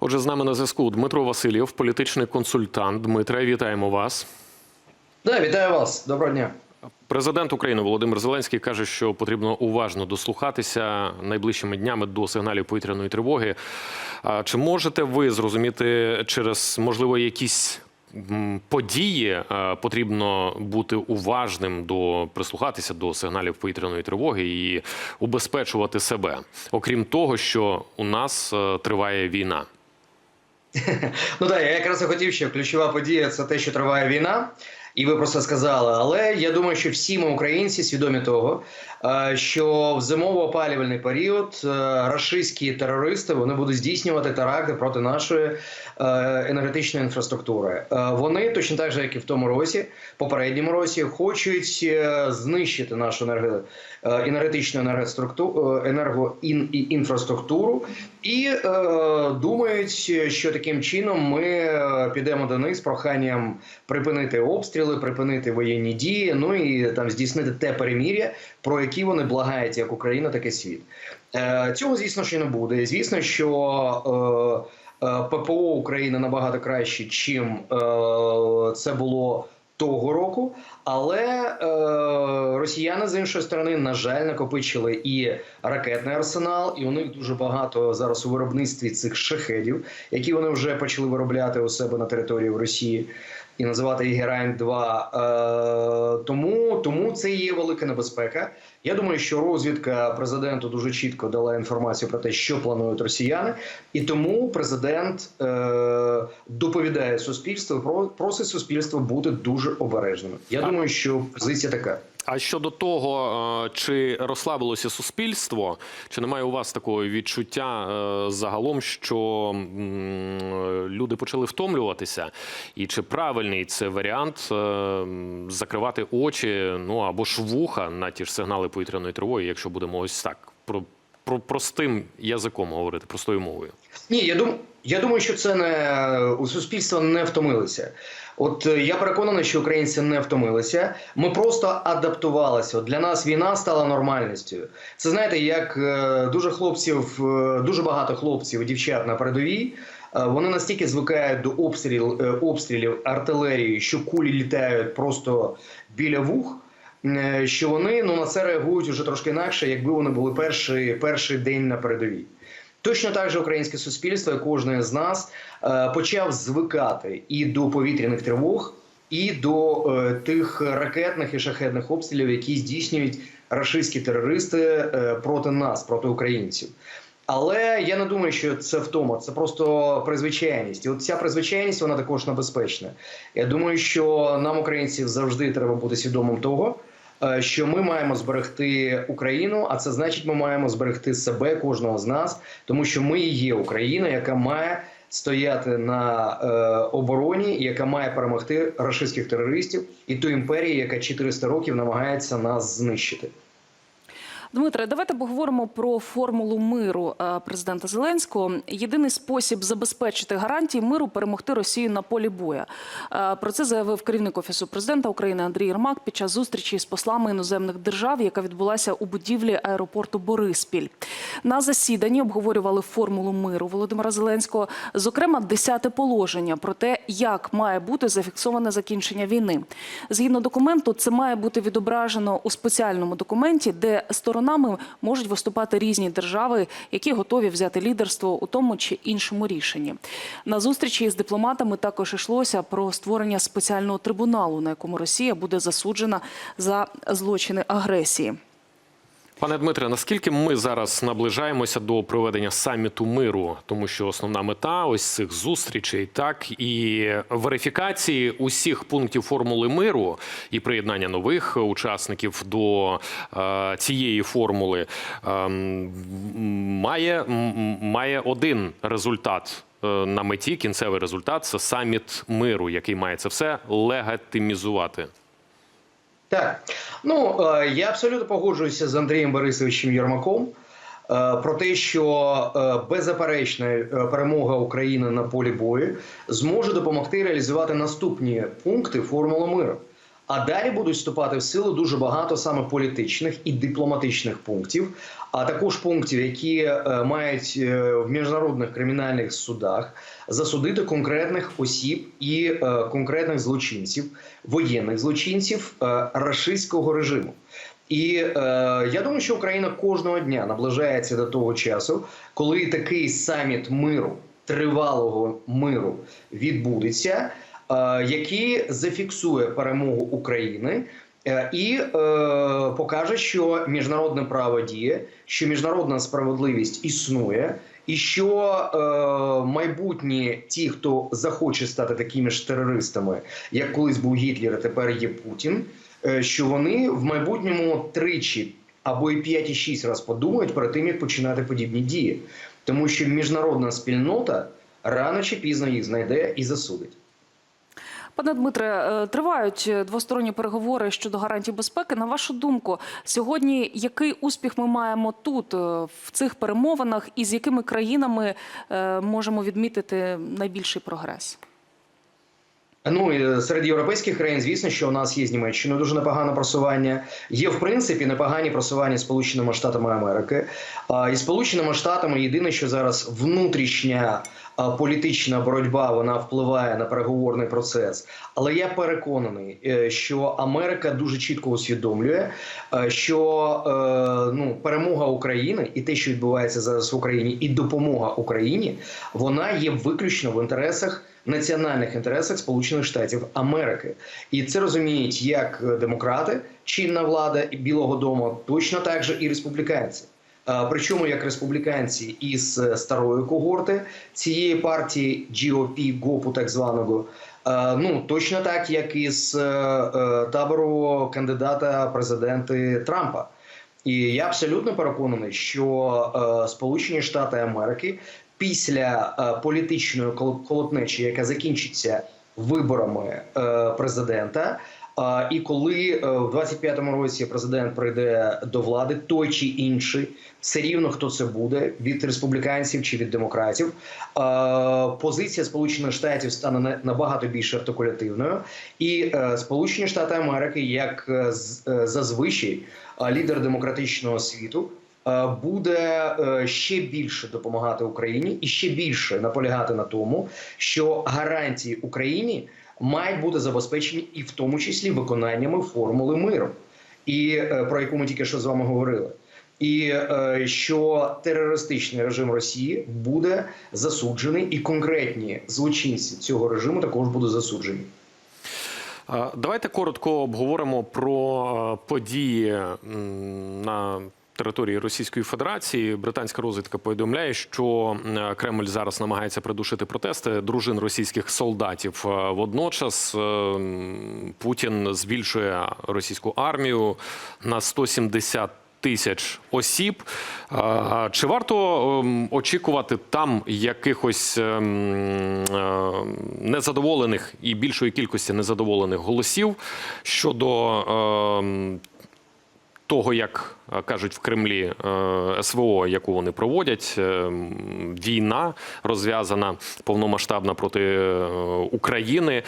Отже, з нами на зв'язку Дмитро Васильєв, політичний консультант. Дмитре, вітаємо вас. Да, вітаю вас. Доброго дня. Президент України Володимир Зеленський каже, що потрібно уважно дослухатися найближчими днями до сигналів повітряної тривоги. А Чи можете ви зрозуміти через можливо якісь події е, потрібно бути уважним до прислухатися до сигналів повітряної тривоги і убезпечувати себе, окрім того, що у нас е, триває війна? Ну так, я якраз і хотів, що ключова подія це те, що триває війна, і ви про це сказали. Але я думаю, що всі ми українці свідомі того, е, що в зимово-опалювальний період е, рашистські терористи вони будуть здійснювати теракти проти нашої е, енергетичної інфраструктури. Вони точно так же, як і в тому році, попередньому році, хочуть знищити нашу енерго, енергетичну енергоструктуру, енергоінфраструктуру і думають, що таким чином ми підемо до них з проханням припинити обстріли, припинити воєнні дії, ну і там здійснити те перемір'я, про які вони благають як Україна, так і світ. Е, цього, звісно, що не буде. Звісно, що е, е, ППО України набагато краще, чим е, це було. Того року, але е, росіяни з іншої сторони, на жаль, накопичили і ракетний арсенал, і у них дуже багато зараз у виробництві цих шахедів, які вони вже почали виробляти у себе на території Росії і називати їх Герань 2 Е, тому, тому це є велика небезпека. Я думаю, що розвідка президенту дуже чітко дала інформацію про те, що планують росіяни, і тому президент е, доповідає суспільству, просить суспільство бути дуже обережними. Я думаю, що позиція така. А щодо того, е, чи розслабилося суспільство, чи немає у вас такого відчуття е, загалом, що люди почали втомлюватися, і чи правильний це варіант е, закривати очі, ну або ж вуха на ті ж сигнали повітряної тривоги, якщо будемо ось так про, про простим язиком говорити, простою мовою? Ні, я думаю, я думаю, що це не у суспільства не втомилися. От е, я переконаний, що українці не втомилися. Ми просто адаптувалися. От для нас війна стала нормальністю. Це знаєте, як е, дуже хлопців, е, дуже багато хлопців і дівчат на передовій. Вони настільки звикають до обстрілів, обстрілів артилерії, що кулі літають просто біля вух. Е, Що вони ну на це реагують уже трошки інакше, якби вони були перший, перший день на передовій. Точно так же українське суспільство, і кожен з нас е, почав звикати і до повітряних тривог, і до е, тих ракетних і шахетних обстрілів, які здійснюють рашистські терористи проти нас, проти українців. Але я не думаю, що це втома, це просто призвичайність. І от ця призвичайність вона також небезпечна. Я думаю, що нам, українців, завжди треба бути свідомим того, що ми маємо зберегти Україну, а це значить, ми маємо зберегти себе, кожного з нас, тому що ми і є Україна, яка має стояти на е, обороні, яка має перемогти рашистських терористів і ту імперію, яка 400 років намагається нас знищити. Дмитре, давайте поговоримо про формулу миру е, президента Зеленського. Єдиний спосіб забезпечити гарантії миру перемогти Росію на полі боя. Е, Про це заявив керівник офісу президента України Андрій Єрмак під час зустрічі з послами іноземних держав, яка відбулася у будівлі аеропорту Бориспіль. На засіданні обговорювали формулу миру Володимира Зеленського, зокрема, десяте положення про те, як має бути зафіксоване закінчення війни. Згідно документу, це має бути відображено у спеціальному документі, де сторонами можуть виступати різні держави, які готові взяти лідерство у тому чи іншому рішенні. На зустрічі з дипломатами також йшлося про створення спеціального трибуналу, на якому Росія буде засуджена за злочини агресії. Пане Дмитре, наскільки ми зараз наближаємося до проведення саміту миру, тому що основна мета ось цих зустрічей, так і верифікації усіх пунктів формули миру і приєднання нових учасників до е, цієї формули е, має, має один результат. е, На меті кінцевий результат це саміт миру, який має це все легітимізувати. Так, ну е, я абсолютно погоджуюся з Андрієм Борисовичем Єрмаком е, про те, що е, беззаперечна перемога України на полі бою зможе допомогти реалізувати наступні пункти формули миру. А далі будуть вступати в силу дуже багато саме політичних і дипломатичних пунктів, а також пунктів, які е, мають е, в міжнародних кримінальних судах засудити конкретних осіб і е, конкретних злочинців, воєнних злочинців рашистського режиму. І е, я думаю, що Україна кожного дня наближається до того часу, коли такий саміт миру, тривалого миру відбудеться, е, який зафіксує перемогу України. Е, І е, покаже, що міжнародне право діє, що міжнародна справедливість існує, і що е, майбутні ті, хто захоче стати такими ж терористами, як колись був Гітлер, а тепер є Путін, е, що вони в майбутньому тричі або і 5 і 6 раз подумають перед тим, як починати подібні дії, тому що міжнародна спільнота рано чи пізно їх знайде і засудить. Пане Дмитре, е, тривають двосторонні переговори щодо гарантій безпеки. На вашу думку, сьогодні який успіх ми маємо тут е, в цих перемовинах, і з якими країнами е, можемо відмітити найбільший прогрес? Ну серед європейських країн, звісно, що у нас є з Німеччиною дуже непогане просування. Є в принципі непогані просування з Сполученими Штатами Америки. І Сполученими Штатами єдине, що зараз внутрішня політична боротьба вона впливає на переговорний процес. Але я переконаний, е, що Америка дуже чітко усвідомлює, е, що е, ну перемога України і те, що відбувається зараз в Україні, і допомога Україні, вона є виключно в інтересах національних інтересах Сполучених Штатів Америки, і це розуміють як демократи, чинна влада і Білого Дому, точно так же і республіканці. Причому як республіканці із е, старої когорти цієї партії GOP, ГОПу так званого, ну точно так, як і з е, е, табору кандидата президенти Трампа. І я абсолютно переконаний, що Сполучені Штати Америки після політичної кол- колотнечі, яка закінчиться виборами президента. І коли е, в 25-му році президент прийде до влади, той чи інший, все рівно хто це буде від республіканців чи від демократів, позиція Сполучених Штатів стане на- набагато більш артикулятивною, і е, Сполучені Штати Америки, як е, зазвичай лідер демократичного світу, буде ще більше допомагати Україні і ще більше наполягати на тому, що гарантії Україні мають бути забезпечені і в тому числі виконаннями формули миру, і е, про яку ми тільки що з вами говорили. І е, що терористичний режим Росії буде засуджений, і конкретні злочинці цього режиму також будуть засуджені. Давайте коротко обговоримо про е, події на території Російської Федерації. Британська розвідка повідомляє, що е, Кремль зараз намагається придушити протести дружин російських солдатів. Е, Водночас е, Путін збільшує російську армію на 170 тисяч осіб. Чи варто ем, очікувати там якихось ем, е, незадоволених і більшої кількості незадоволених голосів щодо ем, того, як е, кажуть в Кремлі е, СВО, яку вони проводять, е, війна розв'язана повномасштабна проти України.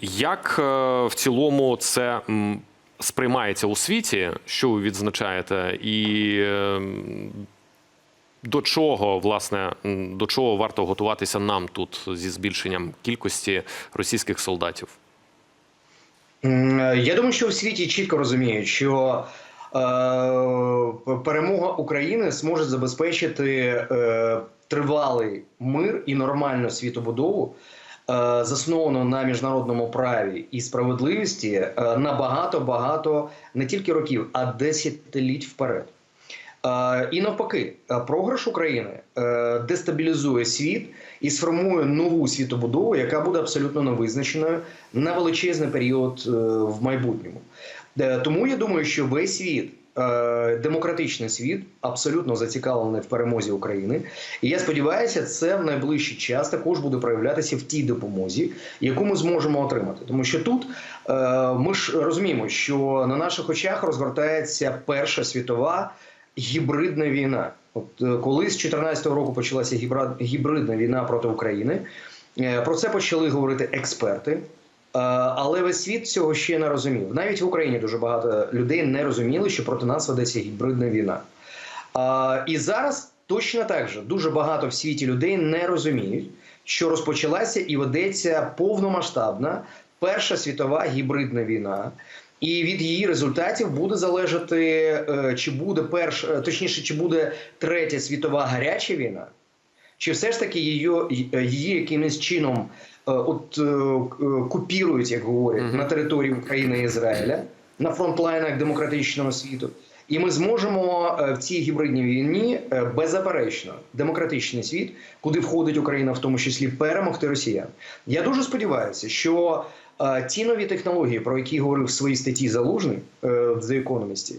Як в цілому це сприймається у світі, що ви відзначаєте, і е, до чого власне до чого варто готуватися нам тут зі збільшенням кількості російських солдатів? Я думаю, що в світі чітко розуміють, що перемога України зможе забезпечити е, тривалий мир і нормальну світобудову, е, засновану на міжнародному праві і справедливості е, на багато багато не тільки років, а десятиліть вперед. Е, І навпаки, е, програш України е, дестабілізує світ і сформує нову світобудову, яка буде абсолютно невизначеною на величезний період е, в майбутньому. Е, Тому я думаю, що весь світ. е, Демократичний світ абсолютно зацікавлений в перемозі України, і я сподіваюся, це в найближчий час також буде проявлятися в тій допомозі, яку ми зможемо отримати. Тому що тут е, ми ж розуміємо, що на наших очах розгортається Перша світова гібридна війна. От коли з 2014 року почалася гібридна війна проти України, про це почали говорити експерти. Але весь світ цього ще не розумів. Навіть в Україні дуже багато людей не розуміли, що проти нас ведеться гібридна війна. І зараз точно так же дуже багато в світі людей не розуміють, що розпочалася і ведеться повномасштабна Перша світова гібридна війна. І від її результатів буде залежати, е, чи буде перш, е, точніше, чи буде третя світова гаряча війна, чи все ж таки її, її якимось чином е, от, е, е, купірують, як говорять, Мгм. на території України і Ізраїля на фронтлайнах демократичного світу. І ми зможемо в цій гібридній війні беззаперечно демократичний світ, куди входить Україна, в тому числі перемогти росіян. Я дуже сподіваюся, що ті нові технології, про які говорив в своїй статті Залужний в The Economist,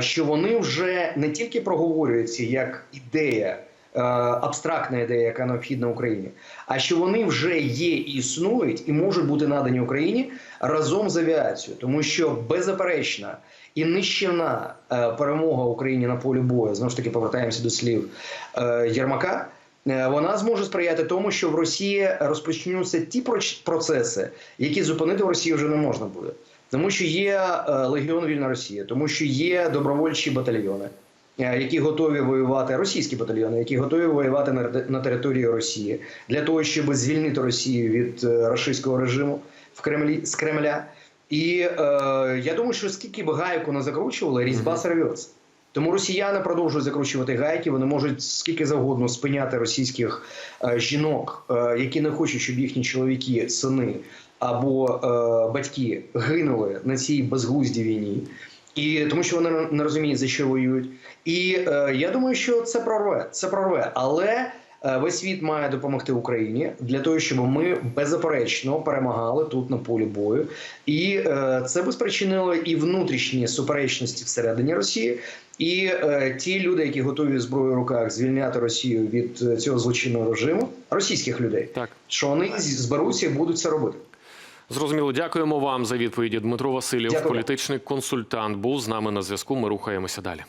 що вони вже не тільки проговорюються як ідея. Е, Абстрактна ідея, яка необхідна Україні, а що вони вже є і існують і можуть бути надані Україні разом з авіацією, тому що беззаперечна і нищівна е, перемога Україні на полі бою, знову ж таки повертаємося до слів е, Єрмака. Вона зможе сприяти тому, що в Росії розпочнуться ті процеси, які зупинити в Росії вже не можна буде, тому що є Легіон Вільна Росія, тому що є добровольчі батальйони, які готові воювати, російські батальйони, які готові воювати на, на території Росії для того, щоб звільнити Росію від е, рашистського режиму в Кремлі з Кремля. І е, я думаю, що скільки б гайку не закручували, різьба Мгм. Тому росіяни продовжують закручувати гайки. Вони можуть скільки завгодно спиняти російських е, жінок, е, які не хочуть, щоб їхні чоловіки, сини або е, батьки гинули на цій безглуздій війні. І тому, що вони не розуміють, за що воюють. І е, я думаю, що це прорве. Це прорве. Але е, весь світ має допомогти Україні для того, щоб ми беззаперечно перемагали тут на полі бою. І е, це би спричинило і внутрішні суперечності всередині Росії. І е, ті люди, які готові зброю в руках звільняти Росію від е, цього злочинного режиму, російських людей, Так. що вони зберуться і будуть це робити. Зрозуміло, дякуємо вам за відповіді. Дмитро Васильєв, Дякую. політичний консультант, був з нами на зв'язку. Ми рухаємося далі.